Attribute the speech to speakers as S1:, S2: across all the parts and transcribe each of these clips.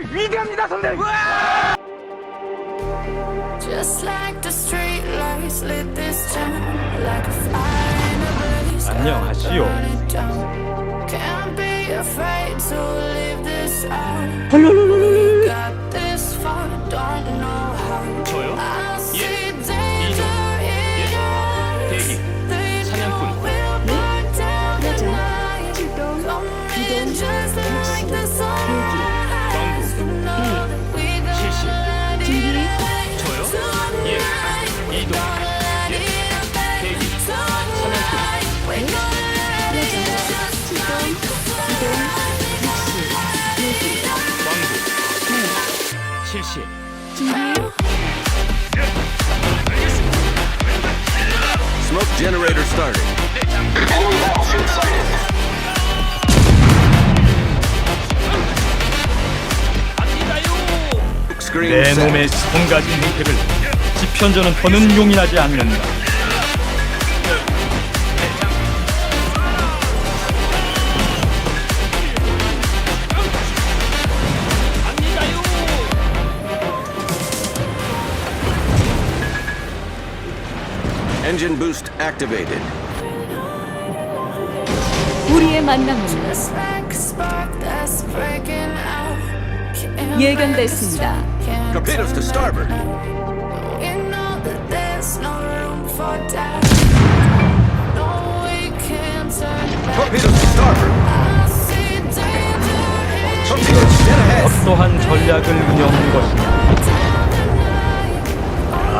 S1: 정말 위대합니다, 선생님.
S2: Just like the street lights lit this town like a fire in a blaze.
S3: 안녕하시오.
S2: Burn
S4: 실시.
S5: 준비,
S6: Smoke generator started. Screen
S3: 내
S6: set.
S3: 놈의 성가진 행태를 지편저는 더는 용인하지 않는다.
S6: Engine boost activated.
S5: 우리의 만남은
S2: Just like a spark that's breaking out. Can't
S5: 예견됐습니다.
S2: can't
S6: Torpedoes to starboard.
S2: We know that there's no room for doubt. No, we can't turn back.
S6: Torpedoes to starboard.
S2: I see danger in
S6: Torpedoes dead ahead.
S3: 어떠한 전략을 운영한 것이냐.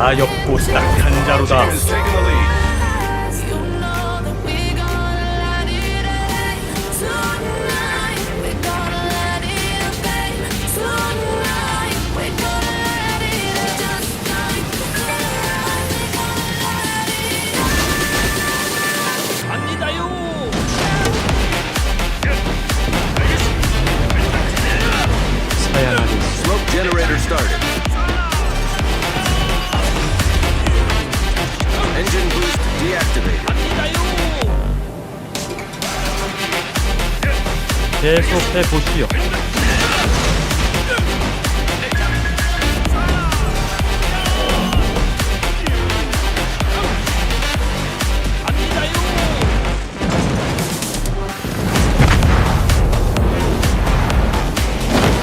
S3: 가엽고 딱한 자루다. 계속해 보시오.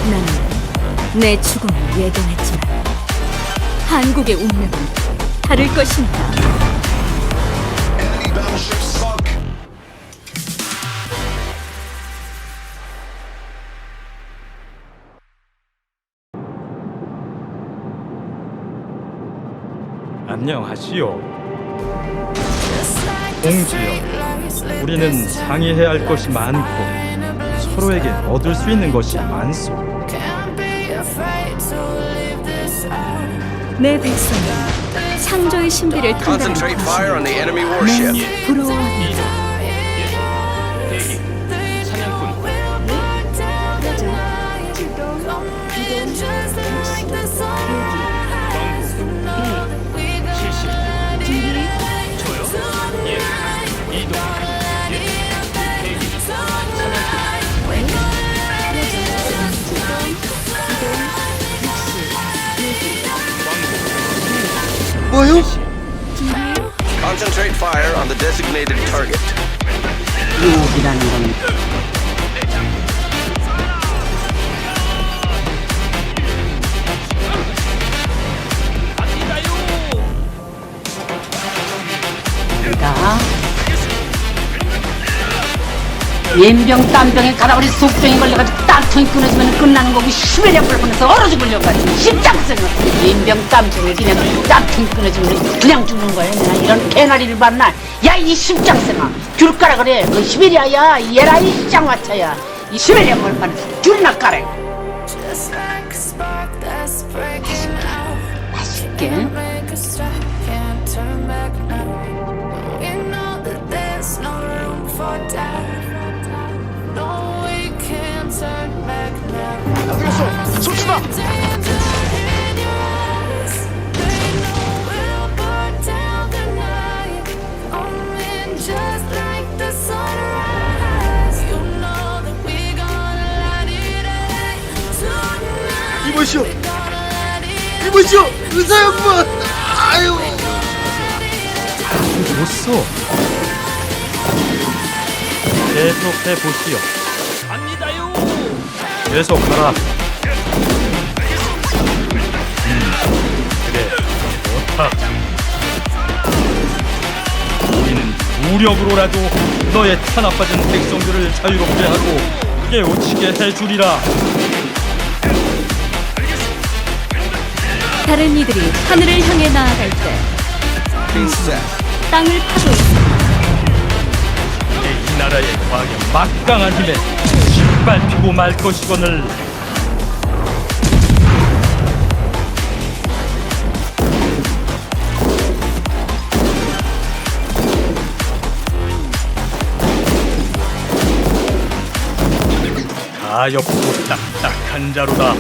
S5: 나는 내 죽음을 예견했지만 한국의 운명은 다를 것입니다.
S3: 안녕하시오. 공주여, 우리는 상의해야 할 것이 많고. 서로에게 얻을 수 있는 것이 많소.
S5: 내 백성은 창조의 신비를 통달하는 것이 부러워합니다.
S6: What? Concentrate fire on the designated target.
S7: 연병 땀병에 가라버린 속병이 걸려가지고 땀통이 끊어지면 끝나는 거고 시베리아 불 보내서 얼어 죽으려가지고 십장생은 연병 땀병에 그냥 땀통이 끊어지면 그냥 죽는 거야 내가 이런 개나리를 봤나? 야 이 십장생아 귤 까라 그래. 그 시베리아야. 얘라 이 짱화차야. 이 시베리아 불 보내서 귤나 까라. 맛있게
S2: tonight.
S6: 이보시오. 이보시오. 의사 양반. 아유.
S3: 좋소. 계속해 보시오.
S4: 갑니다요.
S3: 계속하라. 무력으로라도 너의 탄압받은 백성들을 자유롭게 하고 깨우치게 해주리라.
S5: 다른 이들이 하늘을 향해 나아갈 때. 땅을 파고 있습니다.
S3: 이 나라의 과연 막강한 힘에 짓밟히고 말 것이거늘. 가엾고 딱딱한 자로다.